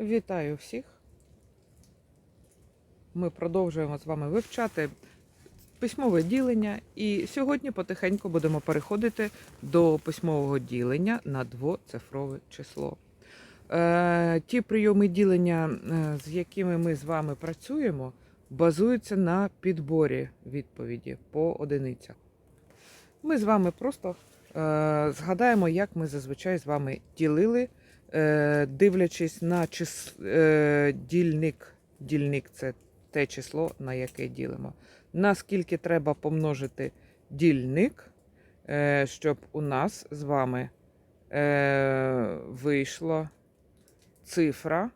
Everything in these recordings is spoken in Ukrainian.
Вітаю всіх! Ми продовжуємо з вами вивчати письмове ділення, і сьогодні потихеньку будемо переходити до письмового ділення на двоцифрове число. Е, ті прийоми ділення, е, з якими ми з вами працюємо, базуються на підборі відповіді по одиницях. Ми з вами просто е, згадаємо, як ми зазвичай з вами ділили дивлячись на чис... е, дільник. Дільник це те число, на яке ділимо. Наскільки треба помножити дільник, е, щоб у нас з вами е, вийшло цифра,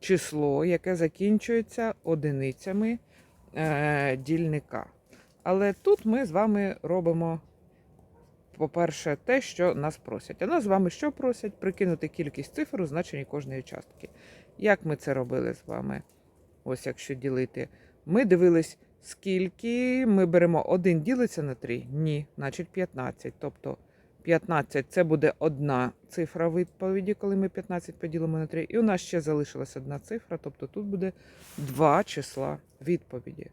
число, яке закінчується одиницями е, дільника. Але тут ми з вами робимо по-перше, те, що нас просять. А нас з вами що просять? Прикинути кількість цифр у значенні кожної частки. Як ми це робили з вами? Ось якщо ділити. Ми дивились, скільки ми беремо 1 ділиться на 3? Ні, значить 15. Тобто 15 це буде одна цифра відповіді, коли ми 15 поділимо на 3. І у нас ще залишилась одна цифра, тобто тут буде два числа відповіді.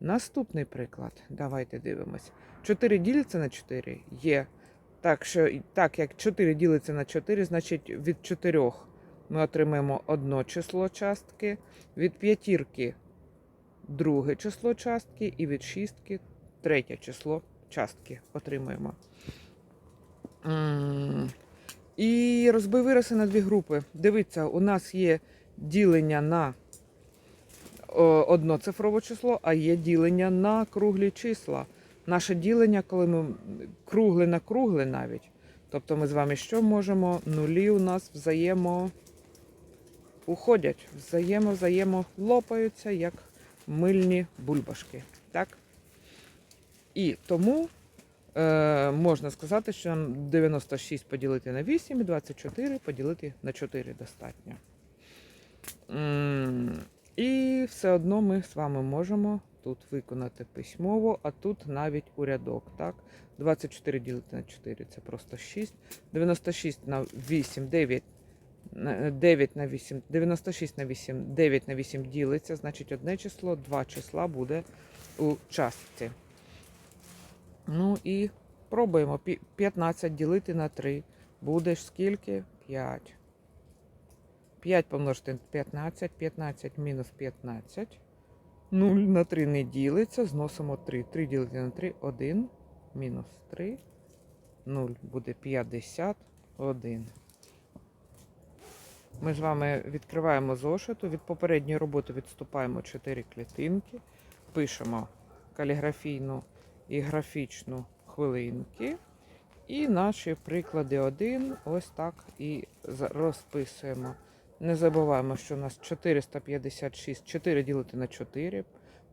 Наступний приклад. Давайте дивимось. 4 ділиться на 4 є. Так, що, так як 4 ділиться на 4, значить від 4 ми отримаємо одно число частки, від п'ятірки друге число частки, і від шістки третє число частки отримуємо. І розбив вирази на дві групи. Дивіться, у нас є ділення на одноцифрове число, а є ділення на круглі числа. Наше ділення, коли ми кругле на кругле навіть. Тобто ми з вами що можемо? Нулі у нас взаємо уходять, взаємо, взаємо лопаються, як мильні бульбашки. Так? І тому е, можна сказати, що 96 поділити на 8 і 24 поділити на 4 достатньо. І все одно ми з вами можемо тут виконати письмово, а тут навіть у рядок. Так? 24 ділити на 4 це просто 6. 96 на 8, 9, 9 на 8, 96 на 8, 9 на 8 ділиться, значить одне число, два числа буде у частці. Ну і пробуємо. 15 ділити на 3. Буде скільки? 5. 5 помножити на 15, 15 мінус 15. 0 на 3 не ділиться, зносимо 3. 3 ділити на 3, 1. Мінус 3. 0 буде 51. Ми з вами відкриваємо зошиту. Від попередньої роботи відступаємо 4 клітинки. Пишемо каліграфійну і графічну хвилинки. І наші приклади 1 ось так і розписуємо. Не забуваємо, що у нас 456, 4 ділити на 4,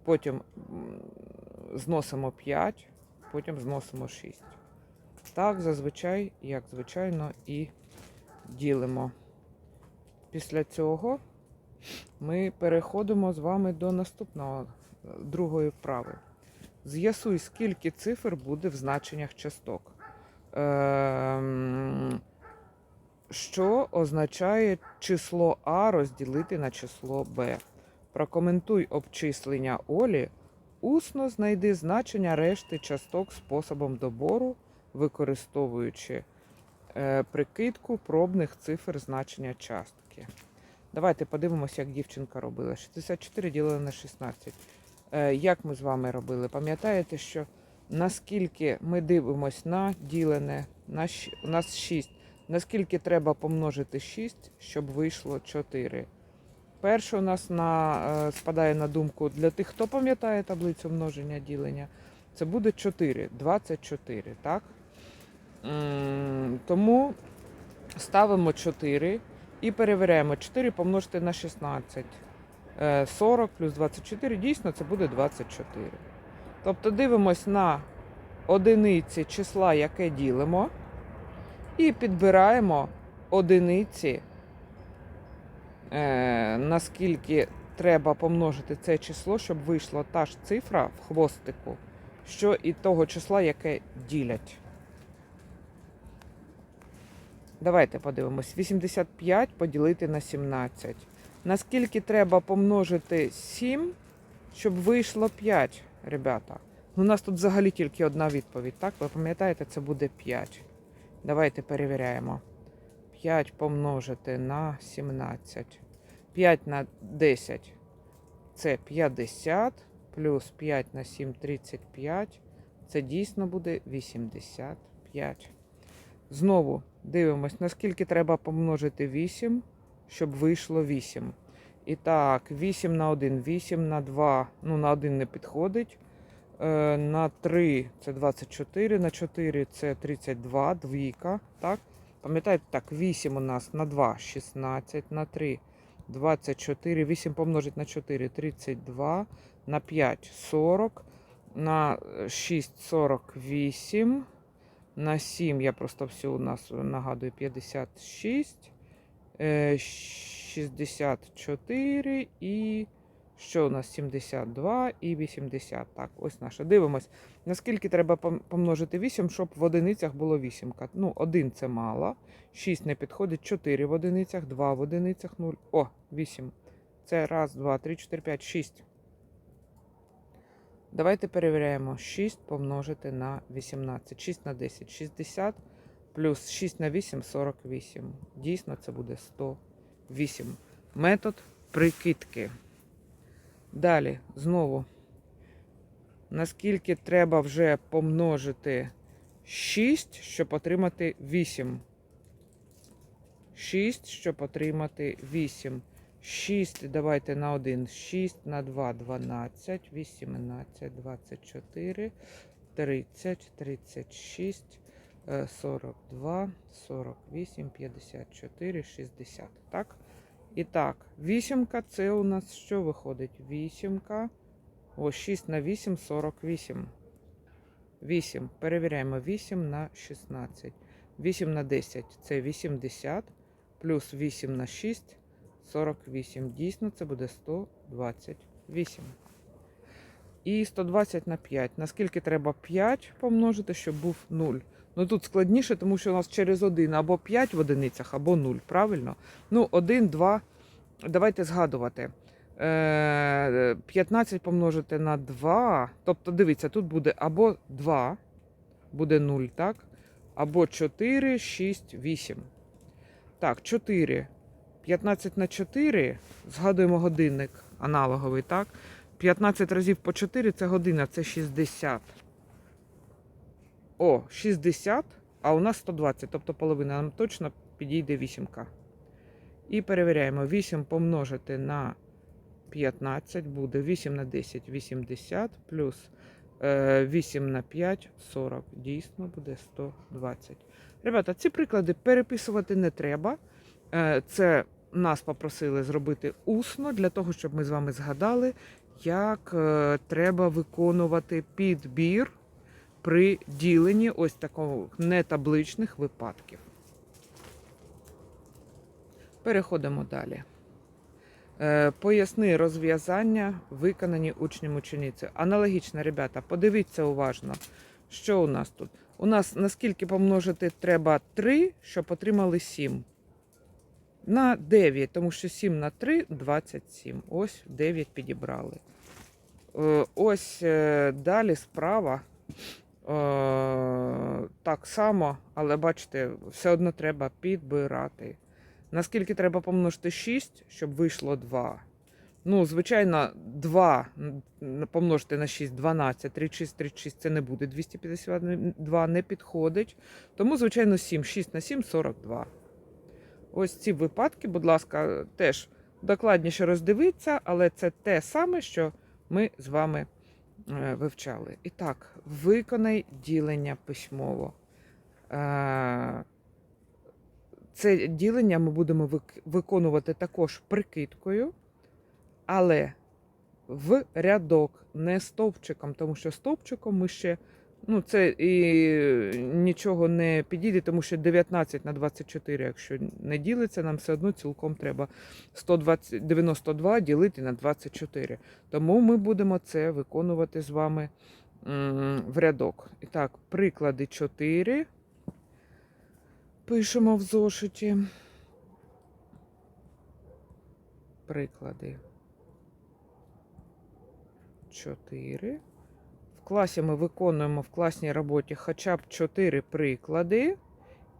потім зносимо 5, потім зносимо 6. Так, зазвичай, як звичайно, і ділимо. Після цього ми переходимо з вами до наступного е, другої вправи. З'ясуй, скільки цифр буде в значеннях часток. Ем, що означає число А розділити на число Б. Прокоментуй обчислення Олі. Усно знайди значення решти часток способом добору, використовуючи е, прикидку пробних цифр значення частки. Давайте подивимося, як дівчинка робила. 64 ділили на 16. Е, як ми з вами робили? Пам'ятаєте, що наскільки ми дивимось на ділене, на, у нас 6. Наскільки треба помножити 6, щоб вийшло 4? Перше у нас на, е, спадає на думку для тих, хто пам'ятає таблицю множення ділення, це буде 4, 24, так? Тому ставимо 4 і перевіряємо 4 помножити на 16. Е, 40 плюс 24, дійсно це буде 24. Тобто дивимось на одиниці числа, яке ділимо, і підбираємо одиниці, е, наскільки треба помножити це число, щоб вийшла та ж цифра в хвостику, що і того числа, яке ділять. Давайте подивимось. 85 поділити на 17. Наскільки треба помножити 7, щоб вийшло 5, ребята? Ну, у нас тут взагалі тільки одна відповідь, так? Ви пам'ятаєте, це буде 5. Давайте перевіряємо. 5 помножити на 17. 5 на 10 це 50. Плюс 5 на 7 35. Це дійсно буде 85. Знову дивимось, наскільки треба помножити 8, щоб вийшло 8. І так, 8 на 1, 8 на 2, ну на 1 не підходить. Е, на 3 це 24, на 4 це 32, двійка. Так? Пам'ятаєте, так, 8 у нас на 2 16, на 3 24, 8 помножить на 4 32, на 5 40, на 6 48, на 7 я просто все у нас нагадую 56, е, 64 і що у нас 72 і 80. Так, ось наше. Дивимось, наскільки треба помножити 8, щоб в одиницях було 8. Ну, 1 це мало, 6 не підходить, 4 в одиницях, 2 в одиницях, 0. О, 8. Це раз, два, три, 4, 5, 6. Давайте перевіряємо. 6 помножити на 18. 6 на 10, 60. Плюс 6 на 8, 48. Дійсно, це буде 108. Метод прикидки. Далі, знову. Наскільки треба вже помножити 6, щоб отримати 8. 6, щоб отримати 8. 6, давайте на 1. 6 на 2, 12, 18, 24, 30, 36, е, 42, 48, 54, 60. Так? І так, вісімка це у нас що виходить? Вісімка. О, 6 на 8, 48. 8. Перевіряємо 8 на 16. 8 на 10 це 80. Плюс 8 на 6 48. Дійсно, це буде 128. І 120 на 5. Наскільки треба 5 помножити, щоб був 0? Ну тут складніше, тому що у нас через 1 або 5 в одиницях, або 0, правильно? Ну, 1, 2. Давайте згадувати. Е, 15 помножити на 2. Тобто, дивіться, тут буде або 2, буде 0, так? Або 4, 6, 8. Так, 4. 15 на 4. Згадуємо годинник аналоговий, так? 15 разів по 4 це година, це 60. О, 60, а у нас 120, тобто половина. Нам точно підійде вісімка. І перевіряємо. 8 помножити на 15 буде 8 на 10 80 плюс е, 8 на 5 40. Дійсно буде 120. Ребята, ці приклади переписувати не треба. Е, Це нас попросили зробити усно для того, щоб ми з вами згадали, як е, треба виконувати підбір при діленні ось таких нетабличних випадків. Переходимо далі. Е, Поясни розв'язання, виконані учнем ученицею. Аналогічно, ребята, подивіться уважно, що у нас тут. У нас наскільки помножити треба 3, щоб отримали 7. На 9, тому що 7 на 3 27. Ось 9 підібрали. Е, Ось е, далі справа. Е, Так само, але бачите, все одно треба підбирати. Наскільки треба помножити 6, щоб вийшло 2. Ну, звичайно, 2 помножити на 6 12, 36, 36 це не буде 252, не підходить. Тому, звичайно, 7, 6 на 7 42. Ось ці випадки, будь ласка, теж докладніше роздивіться, але це те саме, що ми з вами вивчали. І так, виконай ділення письмово. Е, Це ділення ми будемо виконувати також прикидкою, але в рядок, не стовпчиком, тому що стовпчиком ми ще. Ну, це і нічого не підійде, тому що 19 на 24, якщо не ділиться, нам все одно цілком треба 120, 92 ділити на 24. Тому ми будемо це виконувати з вами в рядок. І так, приклади 4. Пишемо в зошиті. Приклади. 4. Класі ми виконуємо в класній роботі хоча б 4 приклади.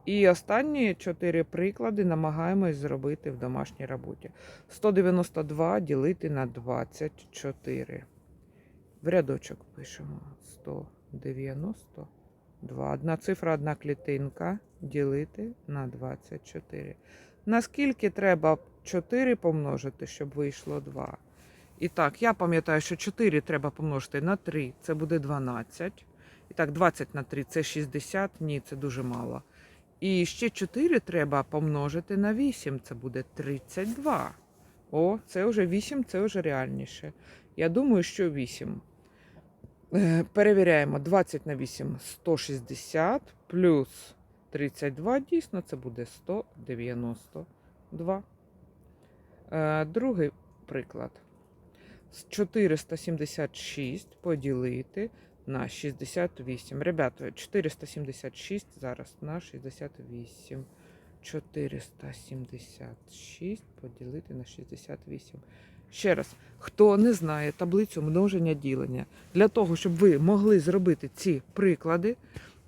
І останні 4 приклади намагаємось зробити в домашній роботі. 192 ділити на 24. В рядочок пишемо 192. Одна цифра, одна клітинка ділити на 24. Наскільки треба 4 помножити, щоб вийшло 2? І так, я пам'ятаю, що 4 треба помножити на 3, це буде 12. І так, 20 на 3 це 60. Ні, це дуже мало. І ще 4 треба помножити на 8, це буде 32. О, це вже 8, це вже реальніше. Я думаю, що 8. Е, Перевіряємо 20 на 8 160 плюс 32. Дійсно, це буде 192. Е, Другий приклад. З 476 поділити на 68. Ребята, 476 зараз на 68. 476 поділити на 68. Ще раз, хто не знає таблицю множення ділення, для того, щоб ви могли зробити ці приклади,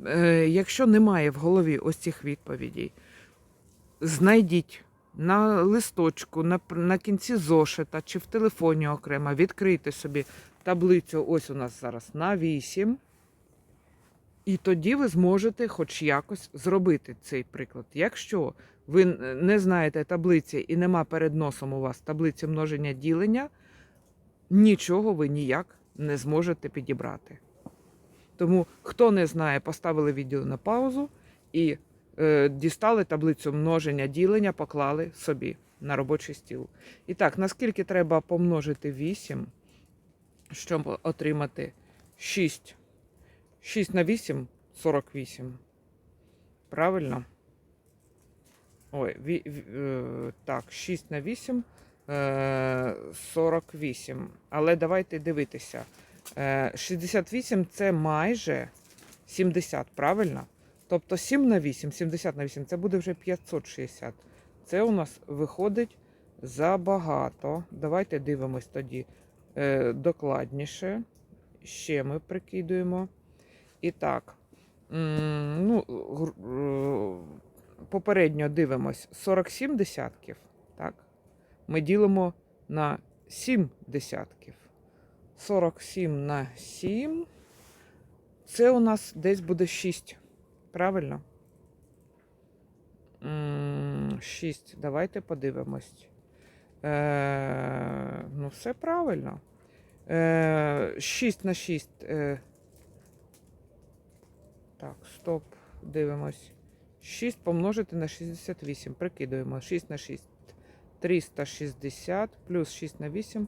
е, якщо немає в голові ось цих відповідей, знайдіть на листочку, на, на кінці зошита чи в телефоні окремо, відкрийте собі таблицю, ось у нас зараз на 8. І тоді ви зможете хоч якось зробити цей приклад. Якщо ви не знаєте таблиці і нема перед носом у вас таблиці множення ділення, нічого ви ніяк не зможете підібрати. Тому, хто не знає, поставили відео на паузу і дістали таблицю множення ділення, поклали собі на робочий стіл. І так, наскільки треба помножити 8, щоб отримати 6? 6 на 8 48. Правильно? Ой, ві, ві- е, так, 6 на 8 е, 48. Але давайте дивитися. Е, 68 це майже 70, правильно? Тобто 7 на 8, 70 на 8 це буде вже 560. Це у нас виходить забагато. Давайте дивимось тоді е, докладніше. Ще ми прикидуємо. І так, ну, е, попередньо дивимось 47 десятків. Так? Ми ділимо на 7 десятків. 47 на 7. Це у нас десь буде 6. Правильно? 6. Давайте подивимось. Е, ну, все правильно. Е, 6 на 6. Е, так, стоп. Дивимось. 6 помножити на 68. Прикидуємо. 6 на 6. 360 плюс 6 на 8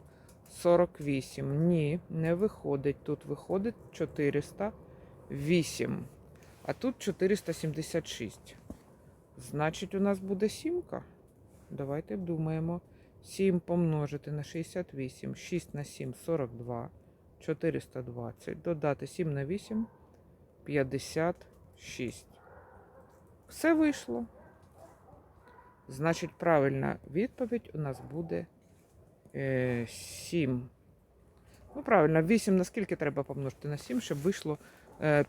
48. Ні, не виходить. Тут виходить 408. А тут 476. Значить, у нас буде сімка. Давайте думаємо. 7 помножити на 68. 6 на 7 42. 420. Додати 7 на 8 56. Все вийшло. Значить, правильна відповідь у нас буде е, 7. Ну, правильно, 8 на скільки треба помножити на 7, щоб вийшло е,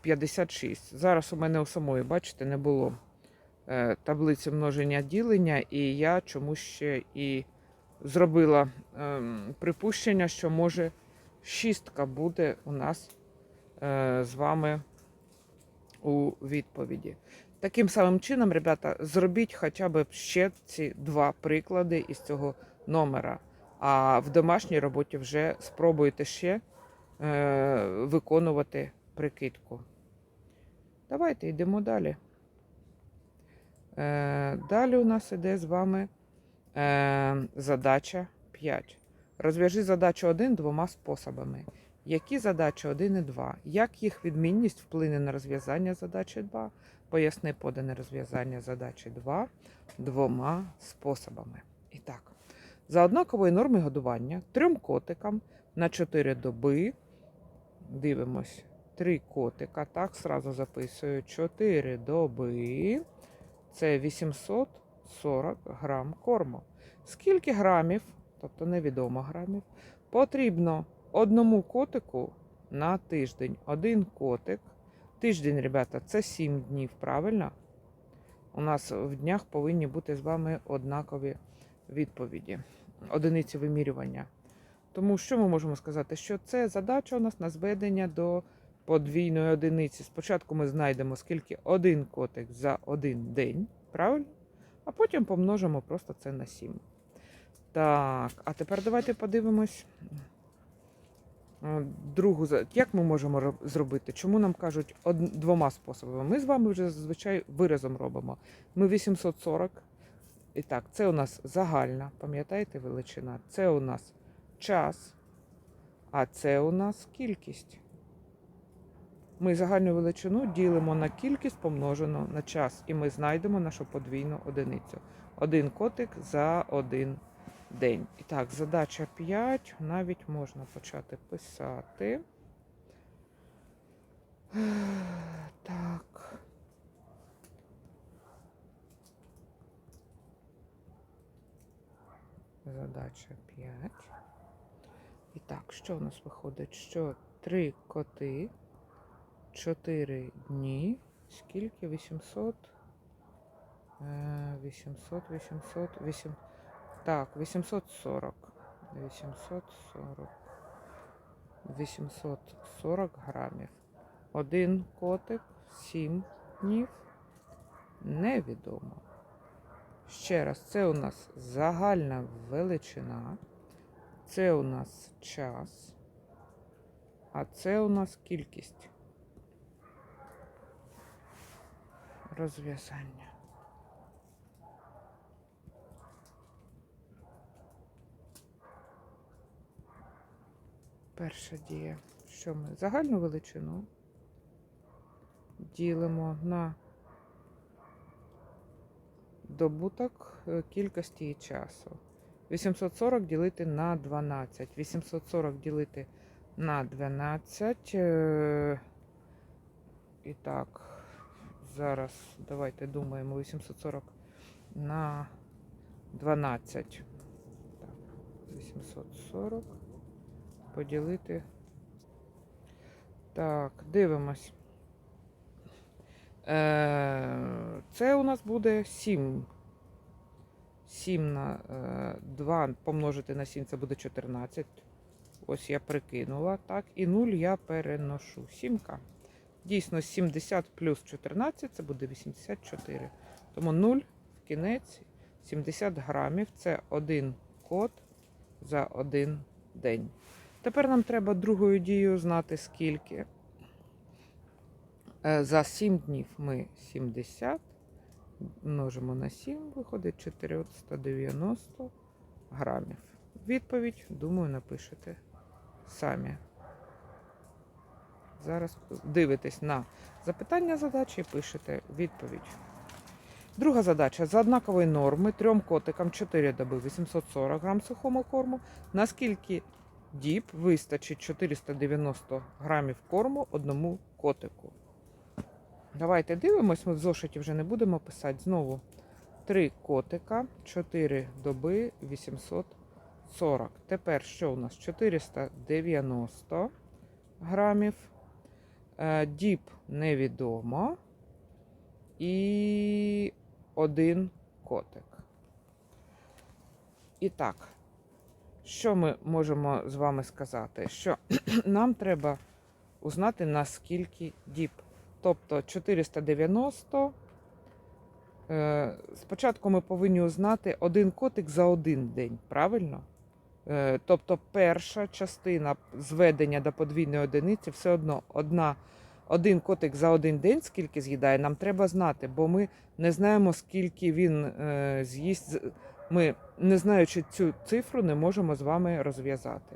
56. Зараз у мене у самої, бачите, не було е, таблиці множення ділення, і я чомусь ще і зробила ем, припущення, що може шістка буде у нас е, з вами у відповіді. Таким самим чином, ребята, зробіть хоча б ще ці два приклади із цього номера. А в домашній роботі вже спробуйте ще е, виконувати прикидку. Давайте йдемо далі. Е, далі у нас іде з вами е, задача 5. Розв'яжи задачу 1 двома способами. Які задачі 1 і 2? Як їх відмінність вплине на розв'язання задачі 2? Поясни подане розв'язання задачі 2 двома способами. І так, за однакової норми годування трьом котикам на 4 доби. Дивимось, три котика. Так, сразу записую 4 доби. це 840 грам корму. Скільки грамів, тобто невідомо грамів, потрібно одному котику на тиждень. Один котик. Тиждень, ребята, це 7 днів, правильно? У нас в днях повинні бути з вами однакові відповіді, одиниці вимірювання. Тому що ми можемо сказати, що це задача у нас на зведення до подвійної одиниці. Спочатку ми знайдемо, скільки один котик за один день, правильно? А потім помножимо просто це на 7. Так, а тепер давайте подивимось. е, Другу як ми можемо зробити? Чому нам кажуть од- двома способами? Ми з вами вже зазвичай виразом робимо. Ми 840. І так, це у нас загальна, пам'ятаєте, величина? Це у нас час, а це у нас кількість. Ми загальну величину ділимо на кількість помножену на час, і ми знайдемо нашу подвійну одиницю. Один котик за один день. І так, задача 5. Навіть можна почати писати. Так. Задача 5. І так, що у нас виходить? Що три коти, 4 дні. Скільки? 800? Е, 800, 800, 8. Так, 840. 840. 840 грамів. Один котик, 7 днів. Невідомо. Ще раз, це у нас загальна величина. Це у нас час. А це у нас кількість. Розв'язання. Перша дія. Що ми? Загальну величину ділимо на добуток е, кількості і часу. 840 ділити на 12. 840 ділити на 12. е, І так, зараз давайте думаємо 840 на 12. Так, 840 поділити. Так, дивимось. Е, Це у нас буде 7. 7 на е, 2 помножити на 7 це буде 14. Ось я прикинула, так. І 0 я переношу. 7. Дійсно, 70 плюс 14 це буде 84. Тому 0 в кінець 70 грамів. Це один код за один день. Тепер нам треба другою дією знати, скільки. Е, За 7 днів ми 70 множимо на 7, виходить 490 грамів. Відповідь, думаю, напишете самі. Зараз дивитесь на запитання задачі і пишете відповідь. Друга задача. За однакової норми трьом котикам 4 доби 840 грам сухого корму. Наскільки діб вистачить 490 грамів корму одному котику? Давайте дивимось, ми в зошиті вже не будемо писати. Знову 3 котика, 4 доби, 840. Тепер що у нас? 490 грамів. Е, Діб невідомо. І один котик. І так, що ми можемо з вами сказати? Що нам треба узнати, наскільки діб. Тобто 490. Е, Спочатку ми повинні узнати один котик за один день, правильно? Е, Тобто перша частина зведення до подвійної одиниці все одно одна, один котик за один день, скільки з'їдає, нам треба знати, бо ми не знаємо, скільки він е, з'їсть. Ми, не знаючи цю цифру, не можемо з вами розв'язати.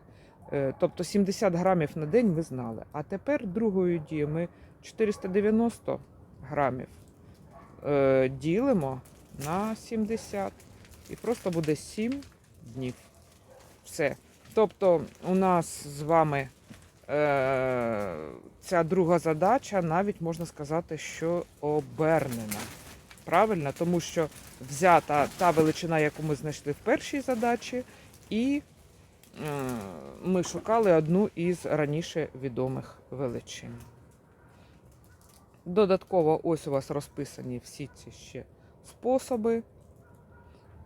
Е, Тобто 70 грамів на день ми знали. А тепер другою дією ми 490 грамів е, ділимо на 70 і просто буде 7 днів. Все. Тобто у нас з вами е, ця друга задача навіть можна сказати, що обернена. Правильно, тому що взята та величина, яку ми знайшли в першій задачі, і е, ми шукали одну із раніше відомих величин. Додатково ось у вас розписані всі ці ще способи,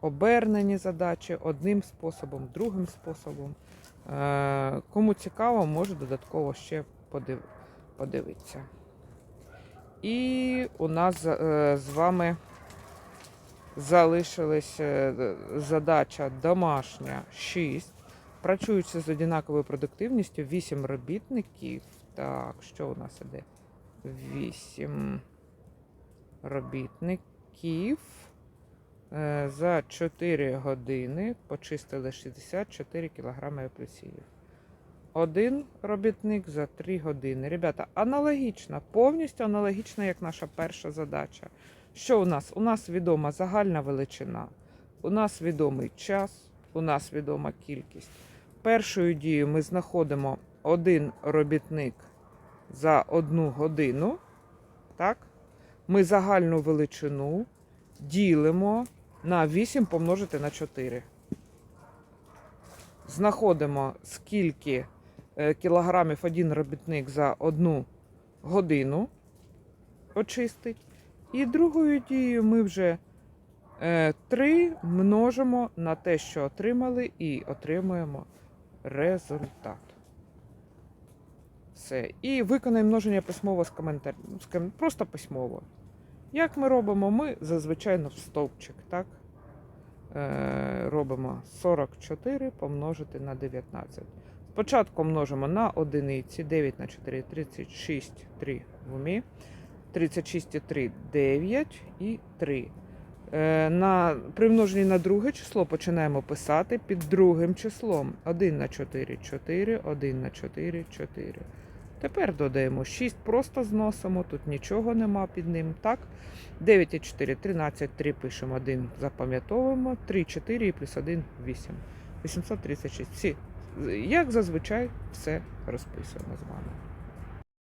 обернені задачі одним способом, другим способом. Е, Кому цікаво, може додатково ще подив... подивитися. І у нас е, з вами залишилась е, задача домашня 6. Працюючи з однаковою продуктивністю 8 робітників. Так, що у нас іде? 8 робітників за 4 години почистили 64 кг апельсинів. Один робітник за 3 години. Ребята, аналогічно, повністю аналогічно, як наша перша задача. Що у нас? У нас відома загальна величина, у нас відомий час, у нас відома кількість. Першою дією ми знаходимо один робітник за одну годину. Так? Ми загальну величину ділимо на 8 помножити на 4. Знаходимо, скільки е, кілограмів один робітник за одну годину очистить. І другою дією ми вже 3 множимо на те, що отримали, і отримуємо результат. Все. І виконаємо множення письмово з коментарем. Просто письмово. Як ми робимо? Ми зазвичай в стовпчик, так? Е, робимо 44 помножити на 19. Спочатку множимо на одиниці 9 на 4 36 3 в умі. 36 і 3 9 і 3. Е, на, при множенні на друге число починаємо писати під другим числом. 1 на 4 4, 1 на 4 4. Тепер додаємо 6, просто зносимо, тут нічого нема під ним. Так? 9 і 4, 13, 3 пишемо 1, запам'ятовуємо. 3, 4 і плюс 1, 8. 836. Всі, як зазвичай, все розписуємо з вами.